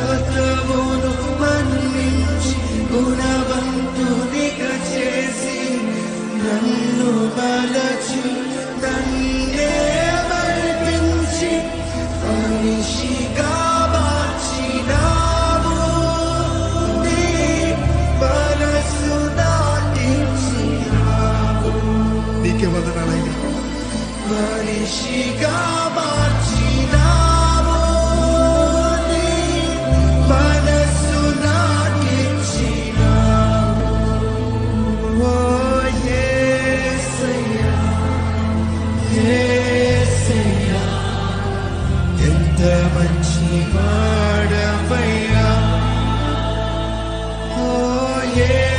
కథమును మన్నించి గుణవంతునిక చేసి నన్ను మలచి నన్నే మర్పించి మనిషిగా మార్చినావు మనసు దాటించినావు నీకే వదనాలయ్యా మనిషిగా మార్ वक्षिपाडवया ओ ये